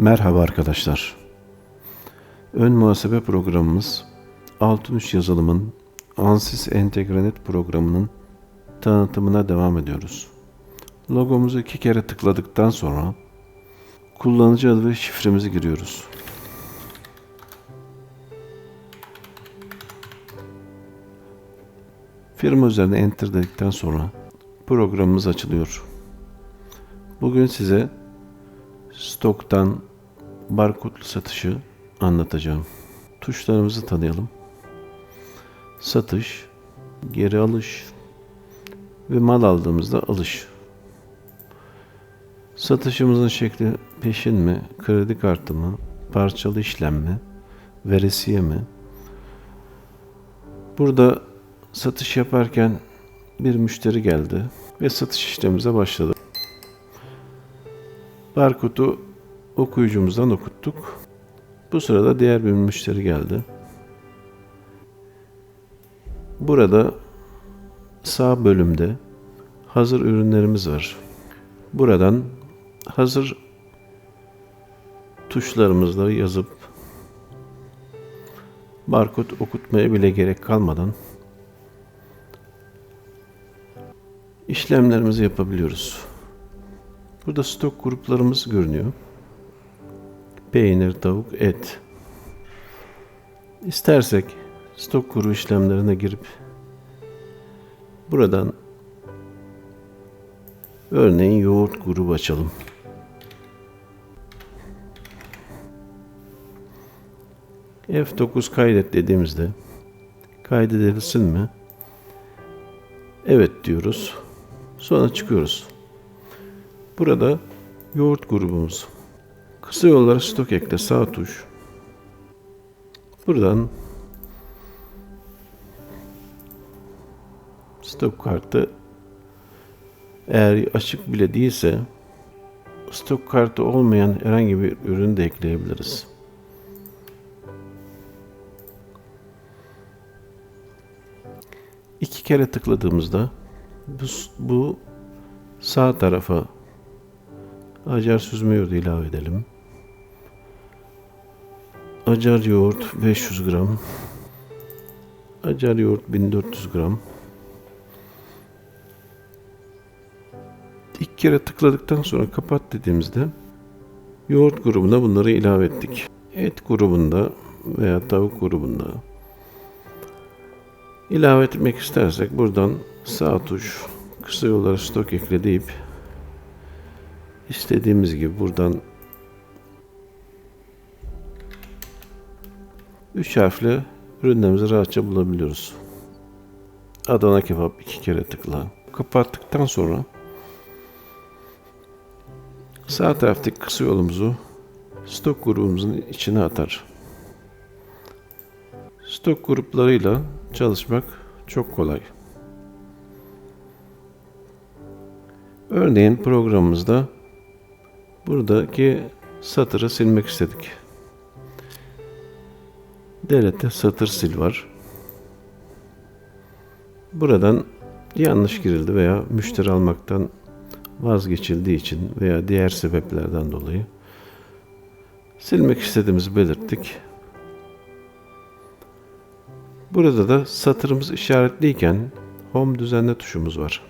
Merhaba arkadaşlar. Ön muhasebe programımız Altınüş yazılımın Ansys Entegranet programının tanıtımına devam ediyoruz. Logomuzu iki kere tıkladıktan sonra kullanıcı adı ve şifremizi giriyoruz. Firma üzerine enter dedikten sonra programımız açılıyor. Bugün size stoktan barkodlu satışı anlatacağım. Tuşlarımızı tanıyalım. Satış, geri alış ve mal aldığımızda alış. Satışımızın şekli peşin mi, kredi kartı mı, parçalı işlem mi, veresiye mi? Burada satış yaparken bir müşteri geldi ve satış işlemimize başladı. Barkodu okuyucumuzdan okuttuk. Bu sırada diğer bir müşteri geldi. Burada sağ bölümde hazır ürünlerimiz var. Buradan hazır tuşlarımızla yazıp barkod okutmaya bile gerek kalmadan işlemlerimizi yapabiliyoruz. Burada stok gruplarımız görünüyor. Peynir, tavuk, et. İstersek stok grubu işlemlerine girip buradan örneğin yoğurt grubu açalım. F9 kaydet dediğimizde kaydedilsin mi? Evet diyoruz. Sonra çıkıyoruz. Burada yoğurt grubumuz. Kısa yollara stok ekle sağ tuş. Buradan stok kartı eğer açık bile değilse stok kartı olmayan herhangi bir ürün de ekleyebiliriz. İki kere tıkladığımızda bu, bu sağ tarafa acar süzme yoğurdu ilave edelim. Acar yoğurt 500 gram. Acar yoğurt 1400 gram. İlk kere tıkladıktan sonra kapat dediğimizde yoğurt grubuna bunları ilave ettik. Et grubunda veya tavuk grubunda ilave etmek istersek buradan sağ tuş kısa yollara stok ekle deyip istediğimiz gibi buradan üç harfli ürünlerimizi rahatça bulabiliyoruz. Adana kebap iki kere tıkla. Kapattıktan sonra sağ taraftaki kısa yolumuzu stok grubumuzun içine atar. Stok gruplarıyla çalışmak çok kolay. Örneğin programımızda buradaki satırı silmek istedik. Delete satır sil var. Buradan yanlış girildi veya müşteri almaktan vazgeçildiği için veya diğer sebeplerden dolayı silmek istediğimizi belirttik. Burada da satırımız işaretliyken Home düzenle tuşumuz var.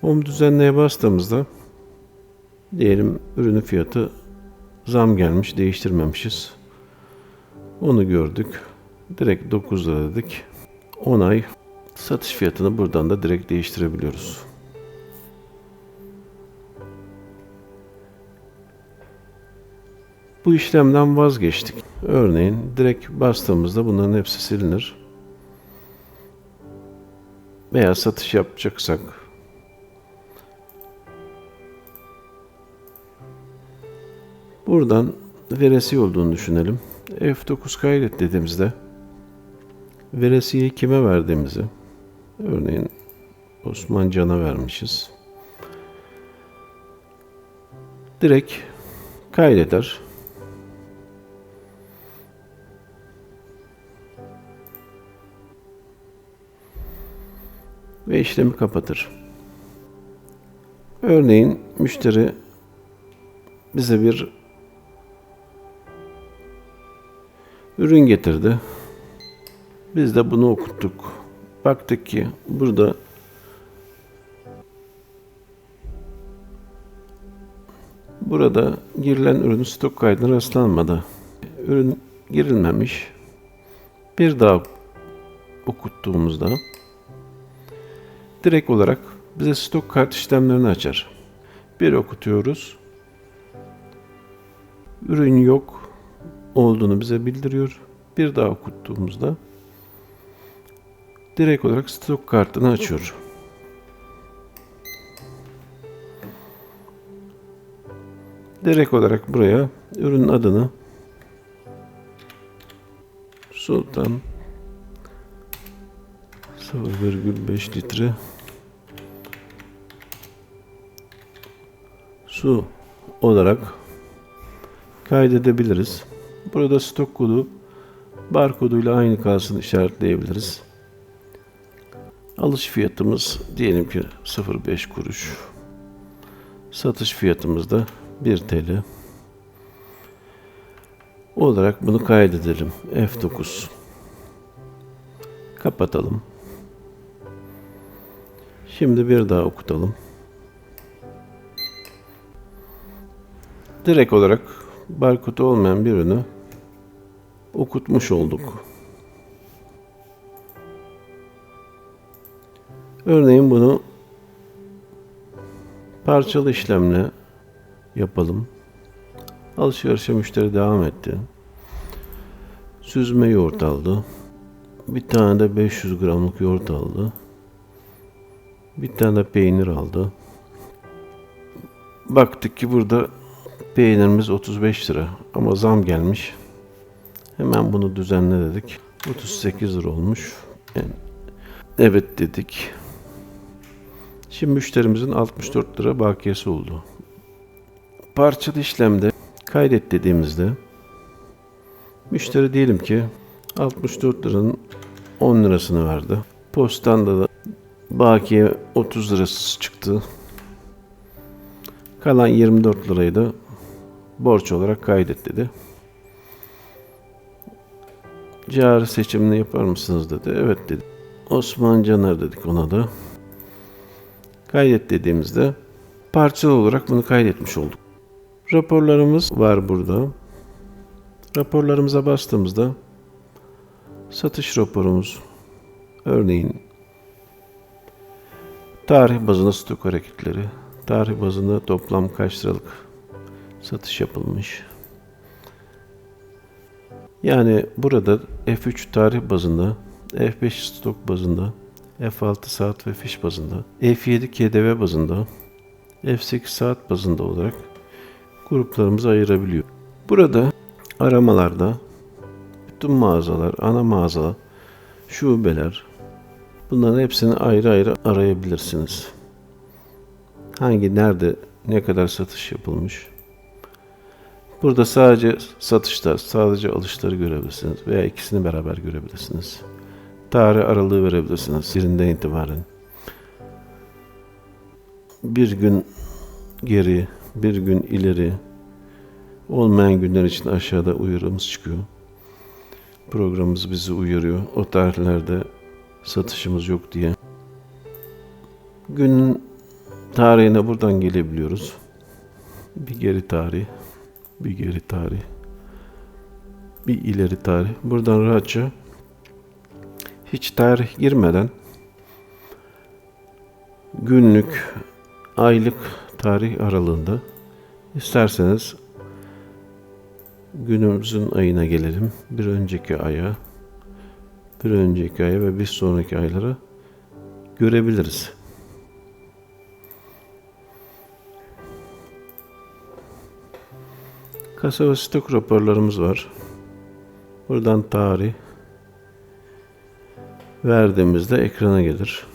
Home düzenleye bastığımızda diyelim ürünün fiyatı zam gelmiş, değiştirmemişiz. Onu gördük. Direkt 9 lira dedik. Onay satış fiyatını buradan da direkt değiştirebiliyoruz. Bu işlemden vazgeçtik. Örneğin direkt bastığımızda bunların hepsi silinir. Veya satış yapacaksak buradan veresi olduğunu düşünelim. F9 kaydet dediğimizde veresiyi kime verdiğimizi örneğin Osman Can'a vermişiz. Direkt kaydeder. ve işlemi kapatır. Örneğin müşteri bize bir ürün getirdi. Biz de bunu okuttuk. Baktık ki burada burada girilen ürün stok kaydına rastlanmadı. Ürün girilmemiş. Bir daha okuttuğumuzda direkt olarak bize stok kart işlemlerini açar. Bir okutuyoruz. Ürün yok olduğunu bize bildiriyor. Bir daha okuttuğumuzda direkt olarak stok kartını açıyor. Direkt olarak buraya ürünün adını Sultan 0,5 litre su olarak kaydedebiliriz. Burada stok kodu barkoduyla aynı kalsın işaretleyebiliriz. Alış fiyatımız diyelim ki 0,5 kuruş. Satış fiyatımız da 1 TL. Olarak bunu kaydedelim. F9. Kapatalım. Şimdi bir daha okutalım. Direkt olarak barkodu olmayan bir ürünü okutmuş olduk. Örneğin bunu parçalı işlemle yapalım. Alışverişe müşteri devam etti. Süzme yoğurt aldı. Bir tane de 500 gramlık yoğurt aldı. Bir tane de peynir aldı. Baktık ki burada peynirimiz 35 lira ama zam gelmiş. Hemen bunu düzenle dedik. 38 lira olmuş. Evet dedik. Şimdi müşterimizin 64 lira bakiyesi oldu. Parçalı işlemde kaydet dediğimizde müşteri diyelim ki 64 liranın 10 lirasını verdi. Postanda da bakiye 30 lirası çıktı. Kalan 24 lirayı da borç olarak kaydet dedi. Cari seçimini yapar mısınız dedi. Evet dedi. Osman Caner dedik ona da. Kaydet dediğimizde parçalı olarak bunu kaydetmiş olduk. Raporlarımız var burada. Raporlarımıza bastığımızda satış raporumuz örneğin tarih bazında stok hareketleri, tarih bazında toplam kaç liralık satış yapılmış. Yani burada F3 tarih bazında, F5 stok bazında, F6 saat ve fiş bazında, F7 KDV bazında, F8 saat bazında olarak gruplarımızı ayırabiliyor. Burada aramalarda bütün mağazalar, ana mağazalar, şubeler bunların hepsini ayrı ayrı arayabilirsiniz. Hangi, nerede, ne kadar satış yapılmış. Burada sadece satışlar, sadece alışları görebilirsiniz veya ikisini beraber görebilirsiniz. Tarih aralığı verebilirsiniz birinden itibaren. Bir gün geri, bir gün ileri olmayan günler için aşağıda uyarımız çıkıyor. Programımız bizi uyarıyor. O tarihlerde satışımız yok diye. Günün tarihine buradan gelebiliyoruz. Bir geri tarih, bir geri tarih, bir ileri tarih. Buradan rahatça hiç tarih girmeden günlük, aylık tarih aralığında isterseniz günümüzün ayına gelelim. Bir önceki aya, bir önceki aya ve bir sonraki aylara görebiliriz. Kasa stok raporlarımız var. Buradan tarih verdiğimizde ekrana gelir.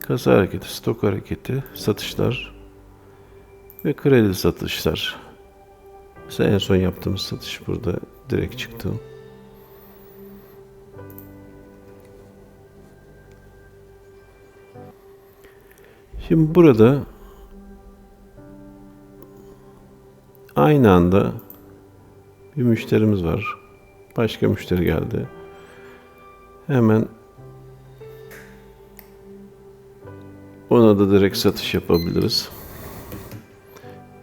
Kasa hareketi, stok hareketi, satışlar ve kredi satışlar. Mesela en son yaptığımız satış burada direkt çıktı. Şimdi burada aynı anda bir müşterimiz var. Başka müşteri geldi. Hemen ona da direkt satış yapabiliriz.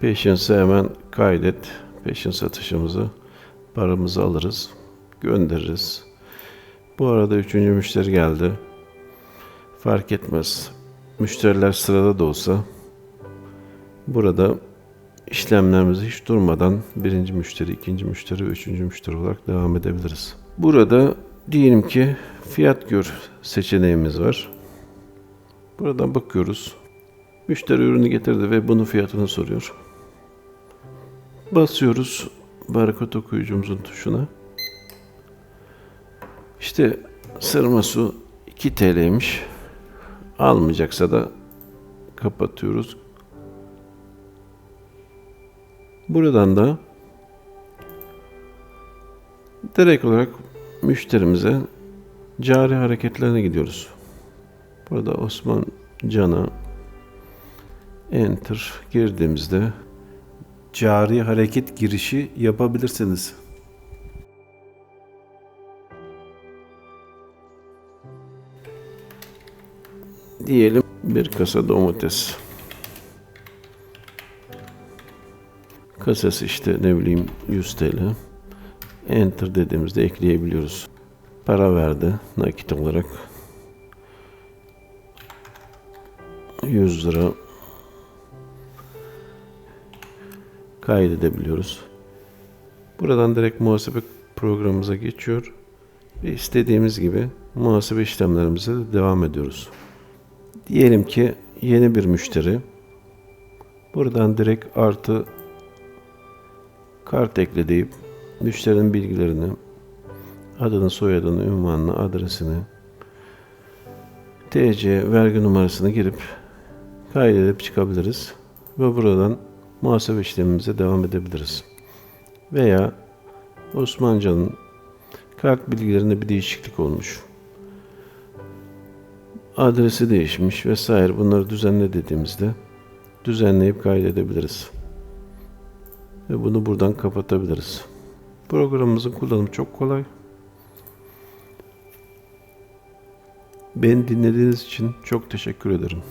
Patience'ı hemen kaydet. Peşin satışımızı paramızı alırız. Göndeririz. Bu arada üçüncü müşteri geldi. Fark etmez. Müşteriler sırada da olsa burada işlemlerimizi hiç durmadan birinci müşteri, ikinci müşteri üçüncü müşteri olarak devam edebiliriz. Burada diyelim ki fiyat gör seçeneğimiz var. Buradan bakıyoruz. Müşteri ürünü getirdi ve bunun fiyatını soruyor. Basıyoruz barkod okuyucumuzun tuşuna. İşte sırma su 2 TL'ymiş. Almayacaksa da kapatıyoruz. Buradan da direkt olarak müşterimize cari hareketlerine gidiyoruz. Burada Osman Can'a Enter girdiğimizde Cari hareket girişi yapabilirsiniz. diyelim bir kasa domates. Kasası işte ne bileyim 100 TL. Enter dediğimizde ekleyebiliyoruz. Para verdi nakit olarak. 100 lira kaydedebiliyoruz. Buradan direkt muhasebe programımıza geçiyor ve istediğimiz gibi muhasebe işlemlerimize de devam ediyoruz. Diyelim ki yeni bir müşteri. Buradan direkt artı kart ekle deyip müşterinin bilgilerini, adını, soyadını, ünvanını, adresini, TC, vergi numarasını girip kaydedip çıkabiliriz. Ve buradan muhasebe işlemimize devam edebiliriz. Veya Osmancan'ın kart bilgilerinde bir değişiklik olmuş adresi değişmiş vesaire bunları düzenle dediğimizde düzenleyip kaydedebiliriz. Ve bunu buradan kapatabiliriz. Programımızın kullanımı çok kolay. Beni dinlediğiniz için çok teşekkür ederim.